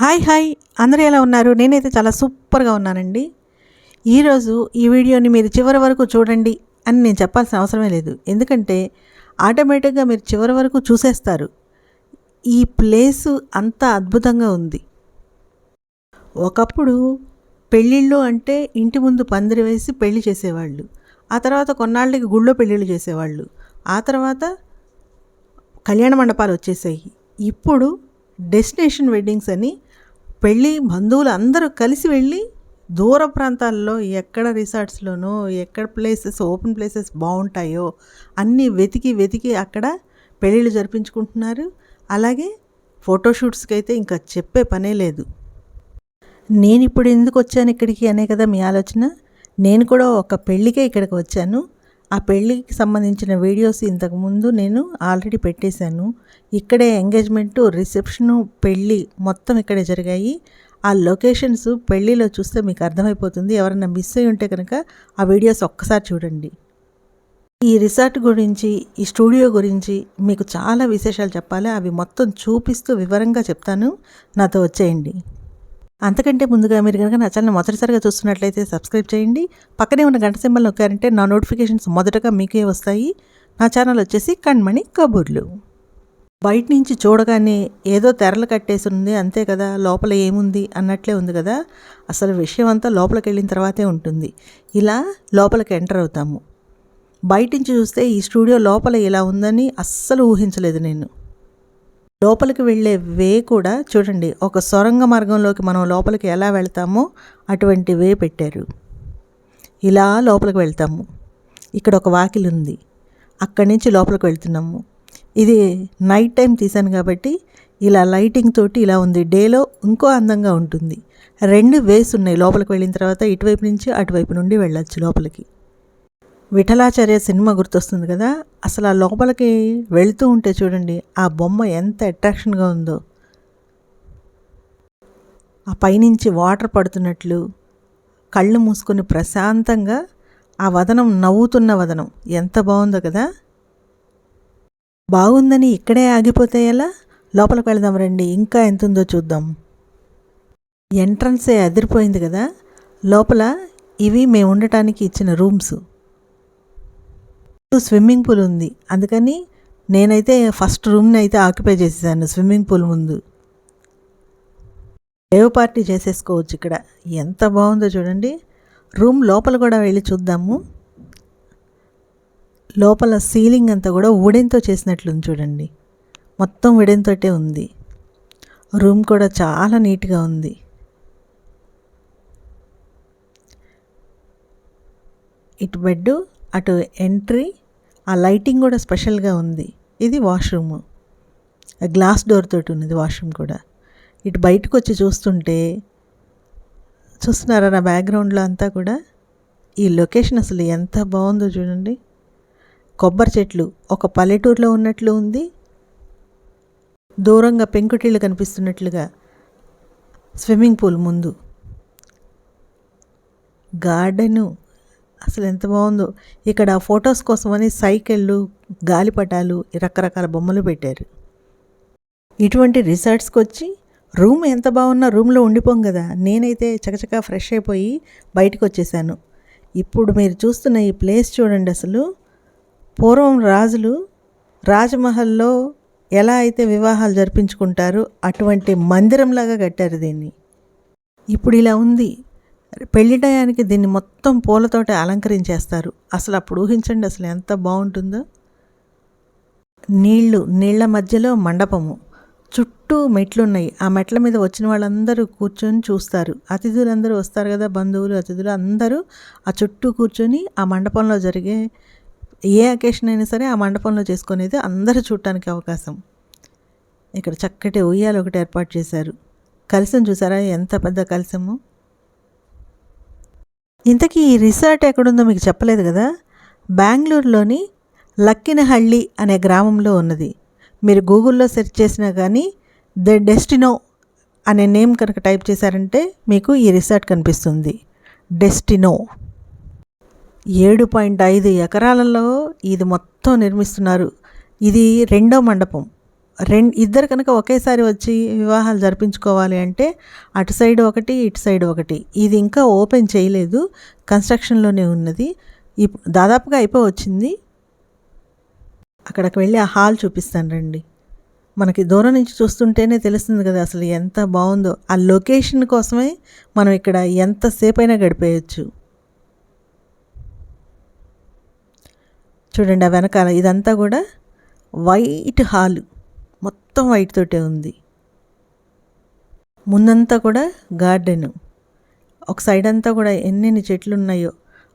Hi hi అందరూ ఎలా ఉన్నారు? నేనైతే చాలా సూపర్గా ఉన్నానండి. ఈరోజు ఈ వీడియోని మీరు చివరి వరకు చూడండి అని నేను చెప్పాల్సిన అవసరమే లేదు. ఎందుకంటే ఆటోమేటిక్గా మీరు చివరి వరకు చూసేస్తారు. ఈ ప్లేసు అంత అద్భుతంగా ఉంది. ఒకప్పుడు పెళ్ళిళ్ళు అంటే ఇంటి ముందు పందిరి వేసి పెళ్ళి చేసేవాళ్ళు. ఆ తర్వాత కొన్నాళ్ళకి గుళ్ళో పెళ్ళిళ్ళు చేసేవాళ్ళు. ఆ తర్వాత కళ్యాణ మండపాలు వచ్చేసాయి. ఇప్పుడు డెస్టినేషన్ వెడ్డింగ్స్ అని పెళ్ళి బంధువులు అందరూ కలిసి వెళ్ళి దూర ప్రాంతాల్లో ఎక్కడ రిసార్ట్స్లోనో ఎక్కడ ప్లేసెస్ ఓపెన్ ప్లేసెస్ బాగుంటాయో అన్నీ వెతికి వెతికి అక్కడ పెళ్ళిళ్ళు జరిపించుకుంటున్నారు. అలాగే ఫోటోషూట్స్కి అయితే ఇంకా చెప్పే పనే లేదు. నేను ఇప్పుడు ఎందుకు వచ్చాను ఇక్కడికి అనే కదా మీ ఆలోచన. నేను కూడా ఒక పెళ్ళికే ఇక్కడికి వచ్చాను. ఆ పెళ్ళికి సంబంధించిన వీడియోస్ ఇంతకుముందు నేను ఆల్రెడీ పెట్టేశాను. ఇక్కడే ఎంగేజ్మెంటు రిసెప్షను పెళ్ళి మొత్తం ఇక్కడే జరిగాయి. ఆ లొకేషన్స్ పెళ్ళిలో చూస్తే మీకు అర్థమైపోతుంది. ఎవరైనా మిస్ అయి ఉంటే కనుక ఆ వీడియోస్ ఒక్కసారి చూడండి. ఈ రిసార్ట్ గురించి ఈ స్టూడియో గురించి మీకు చాలా విశేషాలు చెప్పాలి. అవి మొత్తం చూపిస్తూ వివరంగా చెప్తాను. నాతో వచ్చేయండి. అంతకంటే ముందుగా మీరు కనుక నా ఛానల్ మొదటిసారిగా చూస్తున్నట్లయితే సబ్స్క్రైబ్ చేయండి. పక్కనే ఉన్న గంట సింబల్ నొక్కారంటే నా నోటిఫికేషన్స్ మొదటగా మీకే వస్తాయి. నా ఛానల్ వచ్చేసి కణ్మణి కబుర్లు. బయట నుంచి చూడగానే ఏదో తెరలు కట్టేసి ఉంది అంతే కదా లోపల ఏముంది అన్నట్లే ఉంది కదా. అసలు విషయం అంతా లోపలికి వెళ్ళిన తర్వాతే ఉంటుంది. ఇలా లోపలికి ఎంటర్ అవుతాము. బయట నుంచి చూస్తే ఈ స్టూడియో లోపల ఇలా ఉందని అస్సలు ఊహించలేదు నేను. లోపలికి వెళ్ళే వే కూడా చూడండి ఒక సొరంగ మార్గంలోకి మనం లోపలికి ఎలా వెళ్తామో అటువంటి వే పెట్టారు. ఇలా లోపలికి వెళ్తాము. ఇక్కడ ఒక వాకిలి ఉంది. అక్కడి నుంచి లోపలికి వెళ్తున్నాము. ఇది నైట్ టైం తీశాను కాబట్టి ఇలా లైటింగ్ తోటి ఇలా ఉంది. డేలో ఇంకో అందంగా ఉంటుంది. రెండు వేస్ ఉన్నాయి. లోపలికి వెళ్ళిన తర్వాత ఇటువైపు నుంచి అటువైపు నుండి వెళ్ళొచ్చు లోపలికి. విఠలాచార్య సినిమా గుర్తొస్తుంది కదా? అసలు ఆ లోపలికి వెళుతూ ఉంటే చూడండి ఆ బొమ్మ ఎంత అట్రాక్షన్గా ఉందో. ఆ పైనుంచి వాటర్ పడుతున్నట్లు కళ్ళు మూసుకొని ప్రశాంతంగా ఆ వదనం నవ్వుతున్న వదనం. ఎంత బాగుందో కదా? బాగుందని ఇక్కడే ఆగిపోతే ఎలా? లోపలికి వెళదాం రండి ఇంకా ఎంత ఉందో చూద్దాం ఎంట్రన్సే అదిరిపోయింది కదా? లోపల ఇవి మేము ఉండటానికి ఇచ్చిన రూమ్స్. స్విమ్మింగ్ పూల్ ఉంది. అందుకని నేనైతే ఫస్ట్ రూమ్ని అయితే ఆక్యుపై చేసేసాను స్విమ్మింగ్ పూల్ ముందు. డేవ్ పార్టీ చేసేసుకోవచ్చు ఇక్కడ. ఎంత బాగుందో చూడండి. రూమ్ లోపల కూడా వెళ్ళి చూద్దాము. లోపల సీలింగ్ అంతా కూడా వుడెన్తో చేసినట్లుంది చూడండి. మొత్తం ఉడెన్తోటే ఉంది. రూమ్ కూడా చాలా నీట్గా ఉంది. ఇటు బెడ్ అటు ఎంట్రీ ఆ లైటింగ్ కూడా స్పెషల్గా ఉంది. ఇది వాష్రూమ్. గ్లాస్ డోర్ తోటి ఉన్నది వాష్రూమ్ కూడా. ఇటు బయటకు వచ్చి చూస్తుంటే చూస్తున్నారా నా బ్యాక్గ్రౌండ్లో అంతా కూడా? ఈ లొకేషన్ అసలు ఎంత బాగుందో చూడండి. కొబ్బరి చెట్లు ఒక పల్లెటూరులో ఉన్నట్లు ఉంది. దూరంగా పెంకుటిళ్ళు కనిపిస్తున్నట్లుగా స్విమ్మింగ్ పూల్ ముందు. గార్డెను. అసలు ఎంత బాగుందో. ఇక్కడ ఫొటోస్ కోసమని సైకిళ్ళు గాలిపటాలు రకరకాల బొమ్మలు పెట్టారు. ఇటువంటి రిసార్ట్స్కి వచ్చి రూమ్ ఎంత బాగున్నా రూమ్లో ఉండిపోం కదా. నేనైతే చకచకా ఫ్రెష్ అయిపోయి బయటకు వచ్చేసాను ఇప్పుడు మీరు చూస్తున్న ఈ ప్లేస్ చూడండి అసలు. పూర్వం రాజులు రాజమహల్లో ఎలా అయితే వివాహాలు జరిపించుకుంటారో అటువంటి మందిరంలాగా కట్టారు దీన్ని. ఇప్పుడు ఇలా ఉంది. పెళ్ళి టయానికి దీన్ని మొత్తం పూలతోటి అలంకరించేస్తారు. అసలు అప్పుడు ఊహించండి అసలు ఎంత బాగుంటుందో. నీళ్ళు నీళ్ళ మధ్యలో మండపము. చుట్టూ మెట్లు ఉన్నాయి ఆ మెట్ల మీద వచ్చిన వాళ్ళందరూ కూర్చొని చూస్తారు. అతిథులందరూ వస్తారు కదా బంధువులు అతిథులు అందరూ ఆ చుట్టూ కూర్చొని ఆ మండపంలో జరిగే ఏ అకేషన్ అయినా సరే ఆ మండపంలో చేసుకునేది అందరూ చూడటానికి అవకాశం. ఇక్కడ చక్కటి ఉయ్యాలు ఒకటి ఏర్పాటు చేశారు. కలిసం చూసారా? ఎంత పెద్ద కలిసము ఇంతకీ ఈ రిసార్ట్ ఎక్కడుందో మీకు చెప్పలేదు కదా? బెంగళూరులోని లక్కినహళ్ళి అనే గ్రామంలో ఉన్నది. మీరు గూగుల్లో సెర్చ్ చేసినా కానీ ద డెస్టినో అనే నేమ్ కనుక టైప్ చేశారంటే మీకు ఈ రిసార్ట్ కనిపిస్తుంది. డెస్టినో. ఏడు పాయింట్ ఐదు ఎకరాలలో ఇది మొత్తం నిర్మిస్తున్నారు. ఇది రెండో మండపం. రెండు ఇద్దరు కనుక ఒకేసారి వచ్చి వివాహాలు జరిపించుకోవాలి అంటే అటు సైడ్ ఒకటి ఇటు సైడ్ ఒకటి. ఇది ఇంకా ఓపెన్ చేయలేదు. కన్స్ట్రక్షన్లోనే ఉన్నది. ఇప్ దాదాపుగా అయిపో వచ్చింది అక్కడికి వెళ్ళి ఆ హాల్ చూపిస్తాను రండి. మనకి దూరం నుంచి చూస్తుంటేనే తెలుస్తుంది కదా అసలు ఎంత బాగుందో. ఆ లొకేషన్ కోసమే మనం ఇక్కడ ఎంతసేపు అయినా గడిపేయచ్చు. చూడండి ఆ వెనకాల ఇదంతా కూడా వైట్ హాలు. మొత్తం వైట్ తోటే ఉంది. ముందంతా కూడా గార్డెన్. ఒక సైడ్ అంతా కూడా ఎన్నెన్ని చెట్లు ఉన్నాయో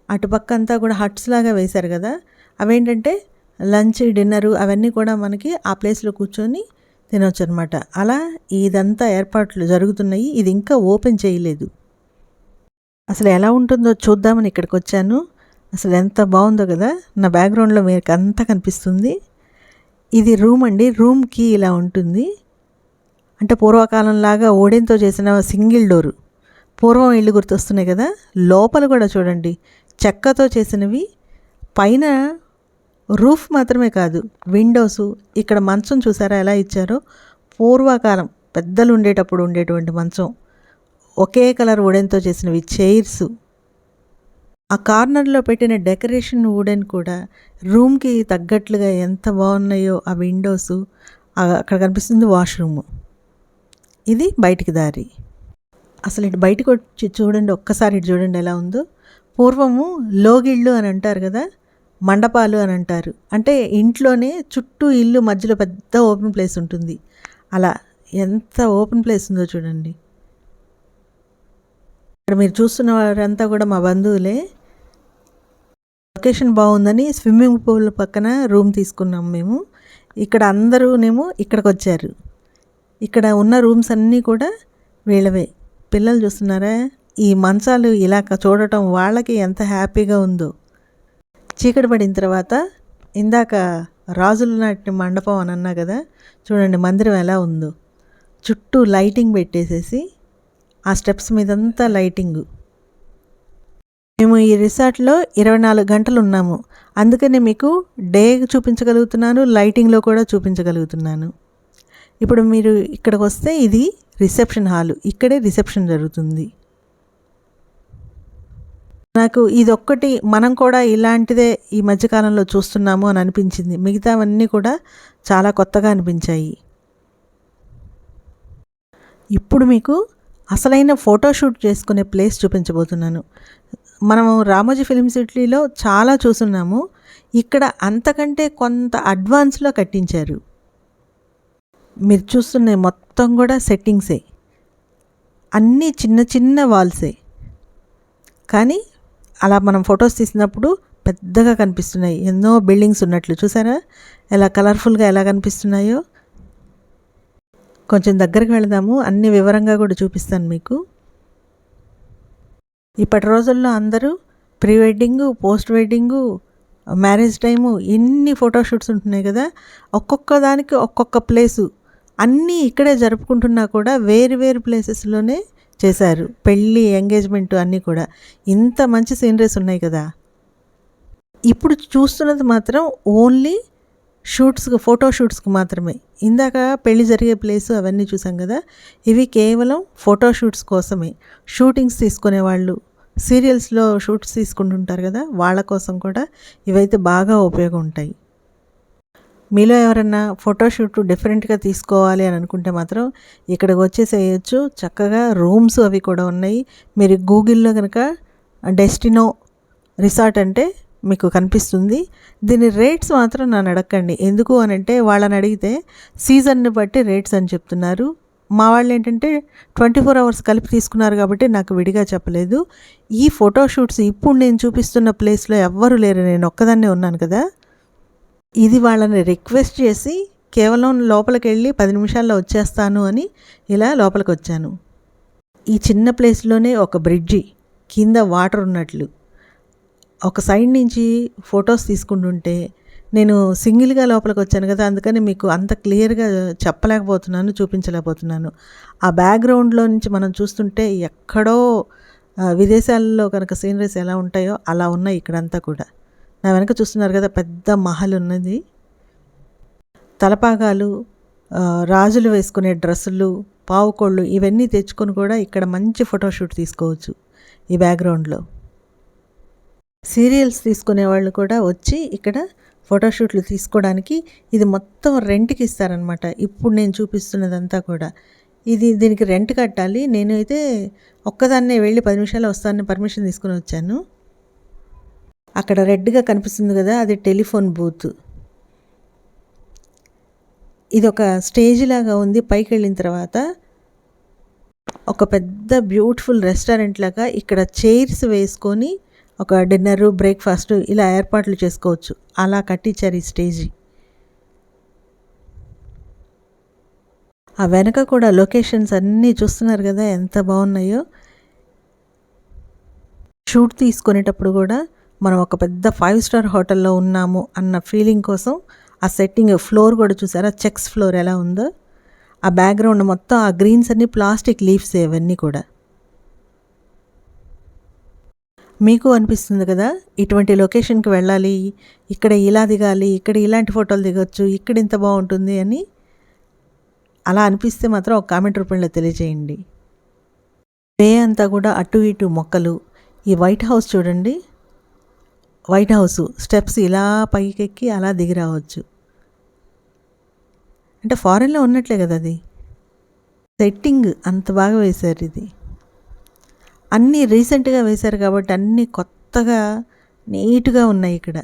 అటుపక్క అంతా కూడా హట్స్ లాగా వేశారు కదా. అవేంటంటే లంచ్ డిన్నరు అవన్నీ కూడా మనకి ఆ ప్లేస్లో కూర్చొని తినవచ్చు అనమాట అలా ఇదంతా ఏర్పాట్లు జరుగుతున్నాయి. ఇది ఇంకా ఓపెన్ చేయలేదు. అసలు ఎలా ఉంటుందో చూద్దామని ఇక్కడికి వచ్చాను అసలు ఎంత బాగుందో కదా. నా బ్యాక్గ్రౌండ్లో మీకు అంతా కనిపిస్తుంది. ఇది రూమ్ అండి. రూమ్కి ఇలా ఉంటుంది. అంటే పూర్వకాలంలాగా ఓడెంతో చేసిన సింగిల్ డోరు. పూర్వం ఇల్లు గుర్తొస్తున్నాయి కదా. లోపల కూడా చూడండి. చెక్కతో చేసినవి. పైన రూఫ్ మాత్రమే కాదు. విండోస్. ఇక్కడ మంచం చూసారా ఎలా ఇచ్చారో? పూర్వకాలం పెద్దలు ఉండేటప్పుడు ఉండేటువంటి మంచం. ఒకే కలర్ ఓడెన్తో చేసినవి. చైర్స్. ఆ కార్నర్లో పెట్టిన డెకరేషన్ వుడెన్ కూడా రూమ్కి తగ్గట్లుగా ఎంత బాగున్నాయో ఆ విండోస్ అక్కడ కనిపిస్తుంది వాష్రూమ్. ఇది బయటికి దారి. అసలు ఇటు బయటకు వచ్చి చూడండి ఒక్కసారి ఇటు చూడండి ఎలా ఉందో. పూర్వము లోగిళ్ళు అని అంటారు కదా మండపాలు అని అంటారు. అంటే ఇంట్లోనే చుట్టూ ఇల్లు మధ్యలో పెద్ద ఓపెన్ ప్లేస్ ఉంటుంది. అలా ఎంత ఓపెన్ ప్లేస్ ఉందో చూడండి. ఇక్కడ మీరు చూస్తున్న వారంతా కూడా మా బంధువులే లొకేషన్ బాగుందని స్విమ్మింగ్ పూల్ పక్కన రూమ్ తీసుకున్నాం మేము. ఇక్కడ అందరూనేమో ఇక్కడికి వచ్చారు ఇక్కడ ఉన్న రూమ్స్ అన్నీ కూడా వీళ్ళవే. పిల్లలు చూస్తున్నారా? ఈ మంచాలు ఇలా చూడటం వాళ్ళకి ఎంత హ్యాపీగా ఉందో. చీకటి పడిన తర్వాత ఇందాక రాజుల నాటి మండపం అని అన్నా కదా? చూడండి మందిరం ఎలా ఉందో. చుట్టూ లైటింగ్ పెట్టేసేసి ఆ స్టెప్స్ మీదంతా లైటింగు. మేము ఈ రిసార్ట్లో ఇరవై నాలుగు గంటలు ఉన్నాము. అందుకనే మీకు డే చూపించగలుగుతున్నాను లైటింగ్లో కూడా చూపించగలుగుతున్నాను. ఇప్పుడు మీరు ఇక్కడికి వస్తే ఇది రిసెప్షన్ హాలు. ఇక్కడే రిసెప్షన్ జరుగుతుంది. నాకు ఇదొక్కటి మనం కూడా ఇలాంటిదే ఈ మధ్యకాలంలో చూస్తున్నాము అని అనిపించింది. మిగతావన్నీ కూడా చాలా కొత్తగా అనిపించాయి. ఇప్పుడు మీకు అసలైన ఫోటోషూట్ చేసుకునే ప్లేస్ చూపించబోతున్నాను. మనము రామోజీ ఫిలిం సిటీలో చాలా చూస్తున్నాము. ఇక్కడ అంతకంటే కొంత అడ్వాన్స్లో కట్టించారు. మీరు చూస్తున్న మొత్తం కూడా సెట్టింగ్సే. అన్నీ చిన్న చిన్న వాల్సే. కానీ అలా మనం ఫొటోస్ తీసినప్పుడు పెద్దగా కనిపిస్తున్నాయి. ఎన్నో బిల్డింగ్స్ ఉన్నట్లు చూసారా? ఎలా కలర్ఫుల్గా ఎలా కనిపిస్తున్నాయో. కొంచెం దగ్గరికి వెళదాము. అన్ని వివరంగా కూడా చూపిస్తాను మీకు. ఇప్పటి రోజుల్లో అందరూ pre wedding post wedding marriage time ఎన్ని ఫోటోషూట్స్ ఉంటున్నాయి కదా? ఒక్కొక్క దానికి ఒక్కొక్క ప్లేసు. అన్నీ ఇక్కడే జరుపుకుంటున్నా కూడా వేరు వేరు ప్లేసెస్లోనే చేశారు. పెళ్ళి ఎంగేజ్మెంట్ అన్నీ కూడా. ఇంత మంచి సీనరీస్ ఉన్నాయి కదా? ఇప్పుడు చూస్తున్నది మాత్రం ఓన్లీ షూట్స్కి ఫోటో షూట్స్కి మాత్రమే. ఇందాక పెళ్ళి జరిగే ప్లేస్ అవన్నీ చూసాం కదా? ఇవి కేవలం ఫోటో షూట్స్ కోసమే. షూటింగ్స్ తీసుకునే వాళ్ళు సీరియల్స్లో షూట్స్ తీసుకుంటుంటారు కదా వాళ్ళ కోసం కూడా ఇవైతే బాగా ఉపయోగం ఉంటాయి మీలో ఎవరన్నా ఫోటోషూట్ డిఫరెంట్గా తీసుకోవాలి అని అనుకుంటే మాత్రం ఇక్కడికి వచ్చేసేయచ్చు. చక్కగా రూమ్స్ అవి కూడా ఉన్నాయి. మీరు గూగుల్లో కనుక డెస్టినో రిసార్ట్ అంటే మీకు కనిపిస్తుంది. దీని రేట్స్ మాత్రం నన్ను అడగండి ఎందుకు అని అంటే వాళ్ళని అడిగితే సీజన్ని బట్టి రేట్స్ అని చెప్తున్నారు. మా వాళ్ళు ఏంటంటే ట్వంటీ ఫోర్ అవర్స్ కలిపి తీసుకున్నారు కాబట్టి నాకు విడిగా చెప్పలేదు. ఈ ఫోటోషూట్స్ ఇప్పుడు నేను చూపిస్తున్న ప్లేస్లో ఎవ్వరు లేరు. నేను ఒక్కదాన్నే ఉన్నాను కదా. ఇది వాళ్ళని రిక్వెస్ట్ చేసి కేవలం లోపలికి వెళ్ళి పది నిమిషాల్లో వచ్చేస్తాను అని ఇలా లోపలికి వచ్చాను. ఈ చిన్న ప్లేస్లోనే ఒక బ్రిడ్జి కింద వాటర్ ఉన్నట్లు. ఒక సైడ్ నుంచి ఫొటోస్ తీసుకుంటుంటే నేను సింగిల్గా లోపలికి వచ్చాను కదా అందుకని మీకు అంత క్లియర్గా చెప్పలేకపోతున్నాను చూపించలేకపోతున్నాను. ఆ బ్యాక్గ్రౌండ్లో నుంచి మనం చూస్తుంటే ఎక్కడో విదేశాల్లో కనుక సీనరీస్ ఎలా ఉంటాయో అలా ఉన్నాయి ఇక్కడంతా కూడా. నా వెనక చూస్తున్నారు కదా పెద్ద మహల్ ఉన్నది. తలపాగాలు రాజులు వేసుకునే డ్రెస్సులు పావుకోళ్ళు ఇవన్నీ తెచ్చుకొని కూడా ఇక్కడ మంచి ఫోటోషూట్ తీసుకోవచ్చు ఈ బ్యాక్గ్రౌండ్లో. సీరియల్స్ తీసుకునే వాళ్ళు కూడా వచ్చి ఇక్కడ ఫోటోషూట్లు తీసుకోవడానికి ఇది మొత్తం రెంట్కి ఇస్తారనమాట ఇప్పుడు నేను చూపిస్తున్నదంతా కూడా. ఇది దీనికి రెంట్ కట్టాలి. నేను అయితే ఒక్కదాన్నే వెళ్ళి పది నిమిషాలు వస్తానని పర్మిషన్ తీసుకుని వచ్చాను. అక్కడ రెడ్గా కనిపిస్తుంది కదా అది టెలిఫోన్ బూత్. ఇది ఒక స్టేజ్ లాగా ఉంది. పైకి వెళ్ళిన తర్వాత ఒక పెద్ద బ్యూటిఫుల్ రెస్టారెంట్ లాగా ఇక్కడ చైర్స్ వేసుకొని ఒక డిన్నరు బ్రేక్ఫాస్ట్ ఇలా ఏర్పాట్లు చేసుకోవచ్చు. అలా కట్టించారు ఈ స్టేజి. ఆ వెనక కూడా లొకేషన్స్ అన్నీ చూస్తున్నారు కదా ఎంత బాగున్నాయో. షూట్ తీసుకునేటప్పుడు కూడా మనం ఒక పెద్ద ఫైవ్ స్టార్ హోటల్లో ఉన్నాము అన్న ఫీలింగ్ కోసం ఆ సెట్టింగ్ ఫ్లోర్ కూడా చూసారా? చెక్స్ ఫ్లోర్ ఎలా ఉందో. ఆ బ్యాక్గ్రౌండ్ మొత్తం ఆ గ్రీన్స్ అన్ని ప్లాస్టిక్ లీవ్స్ ఇవన్నీ కూడా. మీకు అనిపిస్తుంది కదా? ఇటువంటి లొకేషన్కి వెళ్ళాలి ఇక్కడ ఇలా దిగాలి ఇక్కడ ఇలాంటి ఫోటోలు దిగొచ్చు ఇక్కడ ఇంత బాగుంటుంది అని అలా అనిపిస్తే మాత్రం ఒక కామెంట్ రూపంలో తెలియజేయండి. వే అంతా కూడా అటు ఇటు మొక్కలు. ఈ వైట్ హౌస్ చూడండి. వైట్ హౌస్ స్టెప్స్ ఇలా పైకెక్కి అలా దిగి రావచ్చు. అంటే ఫారెన్లో ఉన్నట్లే కదా అది? సెట్టింగ్ అంత బాగా వేశారు ఇది. అన్నీ రీసెంట్గా వేశారు కాబట్టి అన్నీ కొత్తగా నీట్గా ఉన్నాయి ఇక్కడ.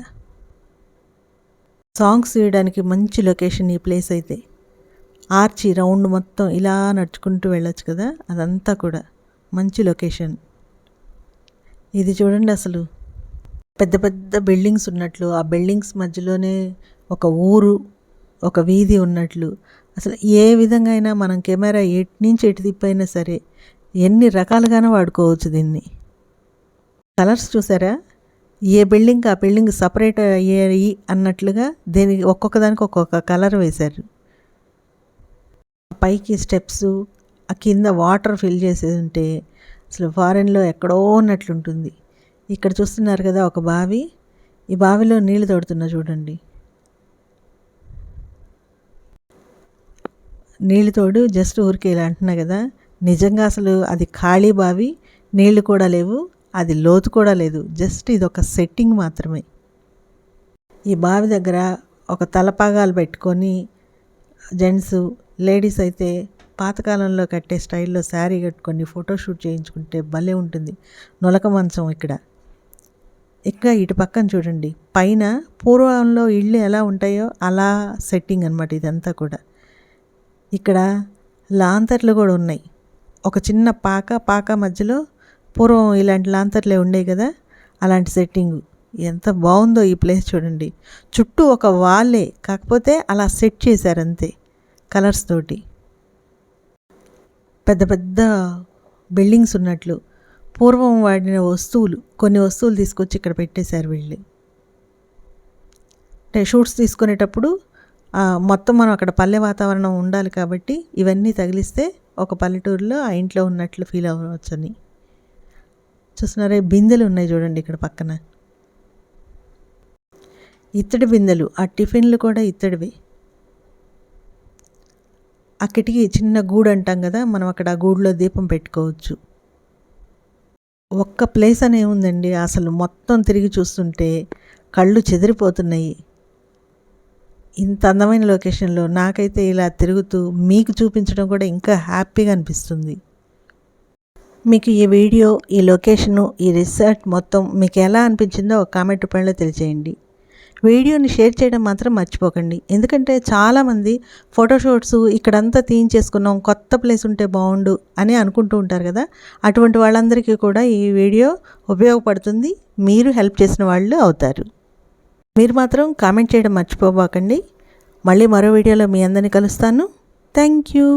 సాంగ్స్ తీయడానికి మంచి లొకేషన్ ఈ ప్లేస్ అయితే. ఆర్చి రౌండ్ మొత్తం ఇలా నడుచుకుంటూ వెళ్ళొచ్చు కదా అదంతా కూడా మంచి లొకేషన్. ఇది చూడండి అసలు. పెద్ద పెద్ద బిల్డింగ్స్ ఉన్నట్లు ఆ బిల్డింగ్స్ మధ్యలోనే ఒక ఊరు ఒక వీధి ఉన్నట్లు. అసలు ఏ విధంగా అయినా మనం కెమెరా ఎటు నుంచి ఎటు తిప్పైనా సరే ఎన్ని రకాలుగానే వాడుకోవచ్చు దీన్ని. కలర్స్ చూసారా? ఏ బిల్డింగ్ ఆ బిల్డింగ్ సపరేట్ అయ్యాయి అన్నట్లుగా దీనికి ఒక్కొక్క దానికి ఒక్కొక్క కలర్ వేశారు. పైకి స్టెప్స్ ఆ కింద వాటర్ ఫిల్ చేసి ఉంటే అసలు ఫారెన్లో ఎక్కడో ఉన్నట్లుంటుంది. ఇక్కడ చూస్తున్నారు కదా ఒక బావి. ఈ బావిలో నీళ్ళు తోడుతున్నా చూడండి. నీళ్ళు తోడు జస్ట్ ఊరికే ఇలా అంటున్నా కదా. నిజంగా అసలు అది ఖాళీ బావి నీళ్ళు కూడా లేవు అది లోతు కూడా లేదు. జస్ట్ ఇది ఒక సెట్టింగ్ మాత్రమే. ఈ బావి దగ్గర ఒక తలపాగాలు పెట్టుకొని జెంట్స్ లేడీస్ అయితే పాతకాలంలో కట్టే స్టైల్లో శారీ కట్టుకొని ఫోటోషూట్ చేయించుకుంటే భలే ఉంటుంది. నొలక మంచం ఇక్కడ. ఇంకా ఇటు పక్కన చూడండి. పైన పూర్వంలో ఇళ్ళు ఎలా ఉంటాయో అలా సెట్టింగ్ అనమాట ఇదంతా కూడా. ఇక్కడ లాంతర్లు కూడా ఉన్నాయి. ఒక చిన్న పాక పాక మధ్యలో పూర్వం ఇలాంటి లాంతర్లే ఉండేవి కదా అలాంటి సెట్టింగ్ ఎంత బాగుందో ఈ ప్లేస్ చూడండి. చుట్టూ ఒక వాలే కాకపోతే అలా సెట్ చేశారు అంతే కలర్స్ తోటి. పెద్ద పెద్ద బిల్డింగ్స్ ఉన్నట్లు. పూర్వం వాడిన వస్తువులు కొన్ని వస్తువులు తీసుకొచ్చి ఇక్కడ పెట్టేశారు వీళ్ళు. అంటే షూట్స్ తీసుకునేటప్పుడు మొత్తం మనం అక్కడ పల్లె వాతావరణం ఉండాలి కాబట్టి ఇవన్నీ తగిలిస్తే ఒక పల్లెటూరులో ఆ ఇంట్లో ఉన్నట్లు ఫీల్ అవ్వచ్చని చూస్తున్నారే బిందెలు ఉన్నాయి చూడండి ఇక్కడ పక్కన. ఇత్తడి బిందెలు ఆ టిఫిన్లు కూడా ఇత్తడివి. ఆ కిటికీ చిన్న గూడు అంటాం కదా మనం అక్కడ ఆ గూడులో దీపం పెట్టుకోవచ్చు. ఒక్క ప్లేస్ అనే ఉందండి అసలు మొత్తం తిరిగి చూస్తుంటే కళ్ళు చెదిరిపోతున్నాయి. ఇంత అందమైన లొకేషన్లో నాకైతే ఇలా తిరుగుతూ మీకు చూపించడం కూడా ఇంకా హ్యాపీగా అనిపిస్తుంది. మీకు ఈ వీడియో ఈ లొకేషను ఈ రిసార్ట్ మొత్తం మీకు ఎలా అనిపించిందో ఒక కామెంట్ రూపంలో తెలియజేయండి వీడియోని షేర్ చేయడం మాత్రం మర్చిపోకండి. ఎందుకంటే చాలామంది ఫోటోషూట్స్ ఇక్కడంతా తీయించేసుకున్నాం కొత్త ప్లేస్ ఉంటే బాగుండు అని అనుకుంటూ ఉంటారు కదా. అటువంటి వాళ్ళందరికీ కూడా ఈ వీడియో ఉపయోగపడుతుంది. మీరు హెల్ప్ చేసిన వాళ్ళు అవుతారు. మీరు మాత్రం కామెంట్ చేయడం మర్చిపోబాకండి. మళ్ళీ మరో వీడియోలో మీ అందరిని కలుస్తాను. Thank you.